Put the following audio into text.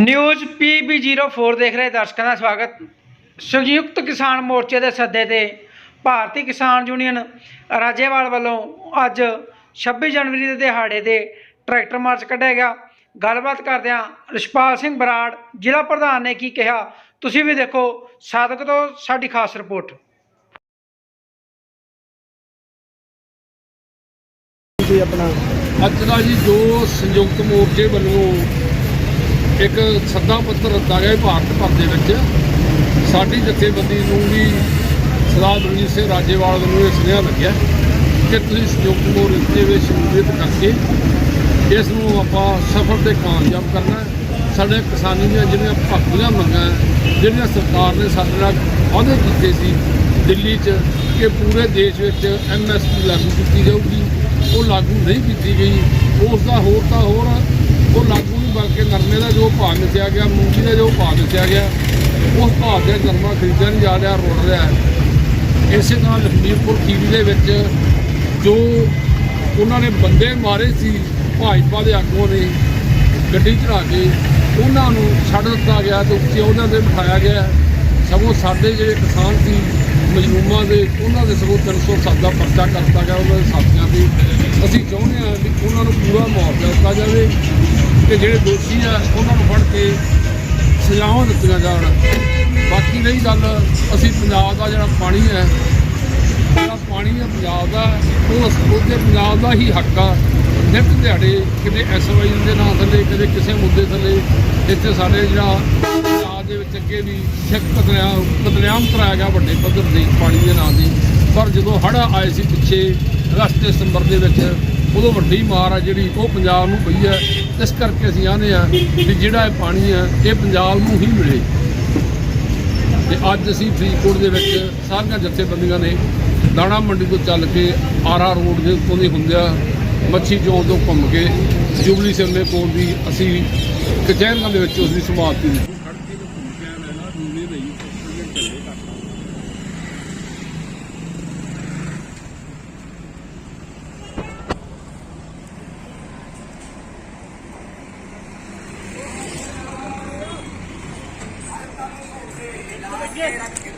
News PB04 ਦੇਖ ਰਹੇ ਦਰਸ਼ਕਾਂ ਦਾ ਸਵਾਗਤ। ਸੰਯੁਕਤ ਕਿਸਾਨ ਮੋਰਚੇ ਦੇ ਸੱਦੇ ਤੇ ਭਾਰਤੀ ਕਿਸਾਨ ਯੂਨੀਅਨ ਰਾਜੇਵਾਲ ਵੱਲੋਂ ਅੱਜ 26 ਜਨਵਰੀ ਦੇ ਦਿਹਾੜੇ ਤੇ ਟਰੈਕਟਰ ਮਾਰਚ ਕੱਢਿਆ ਗਿਆ। ਗੱਲਬਾਤ ਕਰਦਿਆਂ ਰਿਸ਼ਪਾਲ ਸਿੰਘ ਬਰਾੜ ਜ਼ਿਲ੍ਹਾ ਪ੍ਰਧਾਨ ਨੇ ਕੀ ਕਿਹਾ ਤੁਸੀਂ ਵੀ ਦੇਖੋ ਸਾਦਕ ਤੋਂ ਸਾਡੀ ਖਾਸ ਰਿਪੋਰਟ। ਜੀ ਆਪਣਾ। ਅੱਜ ਦਾ ਜੀ ਜੋ ਸੰਯੁਕਤ ਮੋਰਚੇ ਵੱਲੋਂ ਇੱਕ ਸੱਦਾ ਪੱਤਰ ਦਿੱਤਾ ਗਿਆ ਭਾਰਤ ਭਰ ਦੇ ਵਿੱਚ। ਸਾਡੀ ਜਥੇਬੰਦੀ ਨੂੰ ਵੀ ਸਰਦਾਰ ਰਣਜੀਤ ਸਿੰਘ ਰਾਜੇਵਾਲ ਨੂੰ ਇਹ ਸੁਨੇਹਾ ਲੱਗਿਆ ਕਿ ਤੁਸੀਂ ਸੰਯੁਕਤ ਮੋਰਚੇ ਵਿੱਚ ਸ਼ਮੂਲੀਅਤ ਕਰਕੇ ਇਸ ਨੂੰ ਆਪਾਂ ਸਫਲ ਤੇ ਕਾਮਯਾਬ ਕਰਨਾ ਸਾਡੇ ਕਿਸਾਨੀ ਦੀਆਂ ਜਿਹੜੀਆਂ ਭਗਤੀਆਂ ਮੰਗਾਂ ਜਿਹੜੀਆਂ ਸਰਕਾਰ ਨੇ ਸਾਡੇ ਨਾਲ ਵਾਅਦੇ ਕੀਤੇ ਸੀ ਦਿੱਲੀ 'ਚ ਕਿ ਪੂਰੇ ਦੇਸ਼ ਵਿੱਚ ਐਮਐਸਪੀ ਲਾਗੂ ਕੀਤੀ ਜਾਊਗੀ, ਉਹ ਲਾਗੂ ਨਹੀਂ ਕੀਤੀ ਗਈ ਉਸ ਦਾ ਹੋਰ ਤਾਂ ਹੋਰ ਉਹ ਲਾਗੂ ਕਿ ਨਰਮੇ ਦਾ ਜੋ ਭਾਅ ਮਿਸਿਆ ਗਿਆ, ਮੂੰਗੀ ਦਾ ਜੋ ਭਾਅ ਮਿਸਿਆ ਗਿਆ, ਉਸ ਭਾਅ ਦੇ ਨਰਮਾ ਖਰੀਦਿਆ ਨਹੀਂ ਜਾ ਰਿਹਾ, ਰੁੜ ਰਿਹਾ ਹੈ। ਇਸੇ ਤਰ੍ਹਾਂ ਲਖਮੀਰਪੁਰ ਖੀਰੀ ਦੇ ਵਿੱਚ ਜੋ ਉਹਨਾਂ ਨੇ ਬੰਦੇ ਮਾਰੇ ਸੀ, ਭਾਜਪਾ ਦੇ ਆਗੂਆਂ ਨੇ ਗੱਡੀ ਚੜਾ ਕੇ, ਉਹਨਾਂ ਨੂੰ ਛੱਡ ਦਿੱਤਾ ਗਿਆ ਤੇ ਉੱਤੇ ਉਹਨਾਂ ਦੇ ਬਿਠਾਇਆ ਗਿਆ। ਸਗੋਂ ਸਾਡੇ ਜਿਹੜੇ ਕਿਸਾਨ ਸੀ ਮਜਲੂਮਾਂ ਦੇ, ਉਹਨਾਂ ਦੇ ਸਗੋਂ 307 ਦਾ ਪਰਚਾ ਕਰਤਾ ਗਿਆ, ਉਹਨਾਂ ਦੇ ਸਾਥੀਆਂ ਦੇ ਅਸੀਂ ਚਾਹੁੰਦੇ ਹਾਂ ਵੀ ਉਹਨਾਂ ਨੂੰ ਪੂਰਾ ਮੁਆਵਜ਼ਾ ਦਿੱਤਾ ਜਾਵੇ। ਕਿ ਜਿਹੜੇ ਦੋਸ਼ੀ ਆ, ਉਹਨਾਂ ਨੂੰ ਫੜ ਕੇ ਸਜ਼ਾਵਾਂ ਦਿੱਤੀਆਂ ਜਾਣ। ਬਾਕੀ ਰਹੀ ਗੱਲ, ਅਸੀਂ ਪੰਜਾਬ ਦਾ ਜਿਹੜਾ ਪਾਣੀ ਹੈ, ਜਿਹੜਾ ਪਾਣੀ ਹੈ ਪੰਜਾਬ ਦਾ, ਉਹ ਅਸ- ਉਹਦੇ ਪੰਜਾਬ ਦਾ ਹੀ ਹੱਕ ਆ। ਨਿਤ ਦਿਹਾੜੇ ਕਿਤੇ ਐਸਵਾਈ ਦੇ ਨਾਂ ਥੱਲੇ ਕਦੇ ਕਿਸੇ ਮੁੱਦੇ ਥੱਲੇ, ਇੱਥੇ ਸਾਡੇ ਜਿਹੜਾ ਪੰਜਾਬ ਦੇ ਵਿੱਚ ਅੱਗੇ ਵੀ ਸਿੱਖ ਕਤਲਿਆਮ ਕਤਲਿਆਮ ਕਰਾਇਆ ਗਿਆ ਵੱਡੇ ਪੱਧਰ ਤੇ ਪਾਣੀ ਦੇ ਨਾਂ ਦੀ ਪਰ ਜਦੋਂ ਹੜ੍ਹ ਆਏ ਸੀ ਪਿੱਛੇ ਅਗਸਤ ਸਤੰਬਰ ਦੇ ਵਿੱਚ ਉਦੋਂ ਵੱਡੀ ਮਾਰ ਆ ਜਿਹੜੀ ਉਹ ਪੰਜਾਬ ਨੂੰ ਪਈ ਹੈ ਇਸ ਕਰਕੇ ਅਸੀਂ ਆਨੇ ਆ ਵੀ ਜਿਹੜਾ ਇਹ ਪਾਣੀ ਆ, ਇਹ ਪੰਜਾਬ ਨੂੰ ਹੀ ਮਿਲੇ। ਤੇ ਅੱਜ ਅਸੀਂ ਫਰੀਦਕੋਟ ਦੇ ਵਿੱਚ ਸਾਰੀਆਂ ਜਥੇਬੰਦੀਆਂ ਨੇ ਦਾਣਾ ਮੰਡੀ ਤੋਂ ਚੱਲ ਕੇ ਆਰਾ ਰੋਡ ਦੇ ਉੱਤੋਂ ਦੀ ਹੁੰਦਿਆ ਮੱਛੀ ਚੌਂਕ ਤੋਂ ਘੁੰਮ ਕੇ ਜੁਬਲੀ ਸਿਮਲੇ ਕੋਲ ਦੀ ਅਸੀਂ ਕਚਹਿਰੀਆਂ ਦੇ ਵਿੱਚ ਉਸ ਦੀ ਸਮਾਪਤੀ Yes.